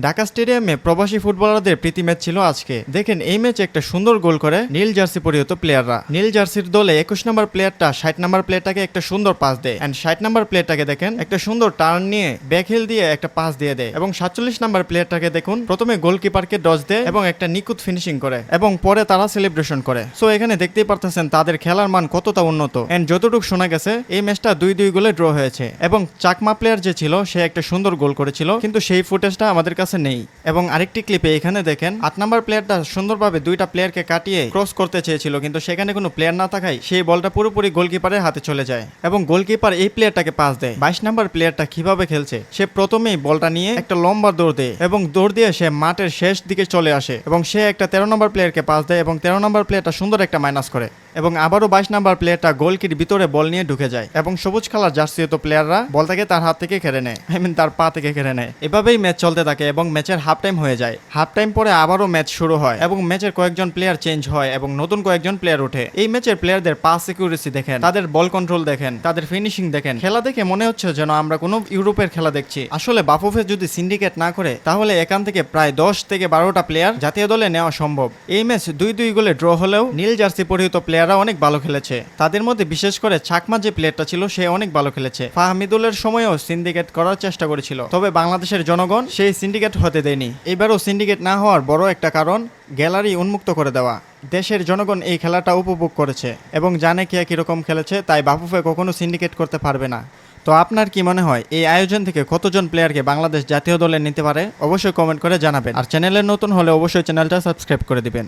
ঢাকা স্টেডিয়ামে প্রবাসী ফুটবলারদের প্রীতি ম্যাচ ছিল আজকে। দেখেন, এই ম্যাচে একটা সুন্দর গোল করে নীল জার্সি পরিহিত প্লেয়াররা। নীল জার্সির দলে একুশ নম্বর প্লেয়ারটা ষাট নম্বর প্লেয়ারটাকে একটা সুন্দর পাস দেয়। অ্যান্ড ষাট নম্বর প্লেয়ারটাকে দেখেন, একটা সুন্দর টার্ন নিয়ে ব্যাকহিল দিয়ে একটা পাস দিয়ে দেয়। এবং সাতচল্লিশ নম্বর প্লেয়ারটাকে দেখুন, প্রথমে গোলকিপারকে ডজ দেয় এবং একটা নিকুত ফিনিশিং করে। এবং পরে তারা সেলিব্রেশন করে। সো এখানে দেখতেই পারতেছেন তাদের খেলার মান কতটা উন্নত। এন্ড যতটুকু শোনা গেছে, এই ম্যাচটা দুই দুই গোলে ড্র হয়েছে। এবং চাকমা প্লেয়ার যে ছিল, সে একটা সুন্দর গোল করেছিল। কিন্তু সেই ফুটেজটা আমাদের কাছে নেই। এবং আরেকটি ক্লিপে এখানে দেখেন, আট নাম্বার প্লেয়ারটা সুন্দরভাবে দুইটা প্লেয়ারকে কাটিয়ে ক্রস করতে চেয়েছিল, কিন্তু সেখানে কোনো প্লেয়ার না থাকায় সেই বলটা পুরোপুরি গোলকিপারের হাতে চলে যায় এবং গোলকিপার এই প্লেয়ারটাকে পাস দেয়। বাইশ নাম্বার প্লেয়ারটা কীভাবে খেলছে? সে প্রথমেই বলটা নিয়ে একটা লম্বা দৌড় দেয় এবং দৌড় দিয়ে সে মাঠের শেষ দিকে চলে আসে এবং সে একটা তেরো নম্বর প্লেয়ারকে পাস দেয় এবং তেরো নম্বর প্লেয়ারটা সুন্দর একটা মাইনাস করে এবং আবারও বাইশ নাম্বার প্লেয়ারটা গোলকির ভিতরে বল নিয়ে ঢুকে যায় এবং সবুজ কালার জার্সিত প্লেয়াররা বলটাকে তার হাত থেকে কেড়ে নেয় আই মিন তার পা থেকে কেড়ে নেয়। এভাবেই ম্যাচ চলতে থাকে এবং ম্যাচের হাফ টাইম হয়ে যায়। হাফ টাইম পরে আবারও ম্যাচ শুরু হয় এবং ম্যাচের কয়েকজন প্লেয়ার চেঞ্জ হয় এবং নতুন কয়েকজন প্লেয়ার ওঠে। এই ম্যাচের প্লেয়ারদের পাস সিকিউরিসি দেখেন, তাদের বল কন্ট্রোল দেখেন, তাদের ফিনিশিং দেখেন। খেলা দেখে মনে হচ্ছে যেন আমরা কোনো ইউরোপের খেলা দেখছি। আসলে বাফুফে যদি সিন্ডিকেট না করে, তাহলে এখান থেকে প্রায় দশ থেকে বারোটা প্লেয়ার জাতীয় দলে নেওয়া সম্ভব। এই ম্যাচ দুই দুই গোলে ড্র হলেও নীল জার্সি পরিহিত প্লেয়াররা অনেক ভালো খেলেছে। তাদের মধ্যে বিশেষ করে চাকমা যে প্লেয়ারটা ছিল, সে অনেক ভালো খেলেছে। ফাহমিদুলের সময়ও সিন্ডিকেট করার চেষ্টা করেছিল। তবে বাংলাদেশের জনগণ সেই সিন্ডিকেট হতে দেয়নি। এবারও সিন্ডিকেট না হওয়ার বড় একটা কারণ, গ্যালারি উন্মুক্ত করে দেওয়া। দেশের জনগণ এই খেলাটা উপভোগ করেছে এবং জানে কে কীরকম খেলেছে, তাই বাফুফে কখনো সিন্ডিকেট করতে পারবে না। তো আপনার কি মনে হয়, এই আয়োজন থেকে কতজন প্লেয়ারকে বাংলাদেশ জাতীয় দলে নিতে পারে? অবশ্যই কমেন্ট করে জানাবেন। আর চ্যানেলে নতুন হলে অবশ্যই চ্যানেলটা সাবস্ক্রাইব করে দিবেন।